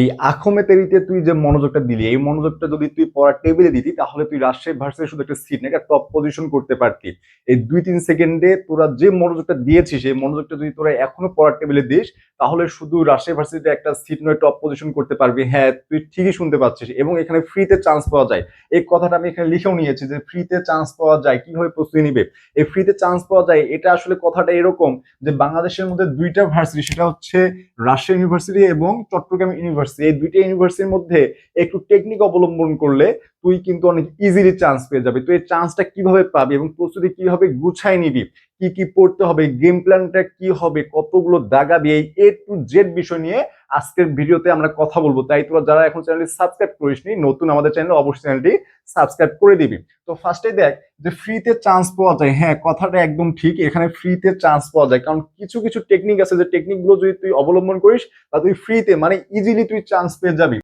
এই আখমে তেরিতে তুই যে মনোযোগটা দিলি, এই মনোযোগটা যদি তুই পড়ার টেবিলে দিতি, তাহলে তুই রাজশাহী ভার্সিটি শুধু একটা সিট না একটা টপ পজিশন করতে পারতি। এই দুই তিন সেকেন্ডে তোরা যে মনোযোগটা দিয়েছিস সেই মনোযোগটা যদি তোরা এখনও পড়ার টেবিলে দিস তাহলে শুধু রাজশাহী ভার্সিটিতে একটা সিট নয় টপ পজিশন করতে পারবি। হ্যাঁ তুই ঠিকই শুনতে পাচ্ছিস এবং এখানে ফ্রিতে চান্স পাওয়া যায়। এই কথাটা আমি এখানে লিখেও নিয়েছি যে ফ্রিতে চান্স পাওয়া যায়, কীভাবে প্রস্তুতি নিবে? এই ফ্রিতে চান্স পাওয়া যায়, এটা আসলে কথাটা এরকম যে বাংলাদেশের মধ্যে দুইটা ভার্সিটি, সেটা হচ্ছে রাজশাহী ইউনিভার্সিটি এবং চট্টগ্রাম ইউনিভার্সিটি এই দুইটা ইউনিভার্সিটির মধ্যে একটু টেকনিক অবলম্বন করলে তুই কিন্তু অনেক ইজিলি চান্স পেয়ে যাবি। তুই এই চান্সটা কীভাবে পাবি এবং প্রস্তুতি কীভাবে গুছাই নিবি কি কি পড়তে হবে গেম প্ল্যানটা কি হবে, কতগুলো দাগাবি এই এ টু জেড বিষয় নিয়ে আজকের ভিডিওতে আমরা কথা বলব। তাই তোরা যারা এখন চ্যানেলটি সাবস্ক্রাইব করিসনি, নতুন আমাদের চ্যানেল অবশ্যই চ্যানেলটি সাবস্ক্রাইব করে দিবি। তো ফার্স্টে দেখ যে ফ্রিতে চান্স পাওয়া যায়। হ্যাঁ কথাটা একদম ঠিক, এখানে ফ্রিতে চান্স পাওয়া যায়। কারণ কিছু কিছু টেকনিক আছে। যে টেকনিকগুলো যদি তুই অবলম্বন করিস, তা তুই ফ্রিতে মানে ইজিলি তুই চান্স পেয়ে যাবি।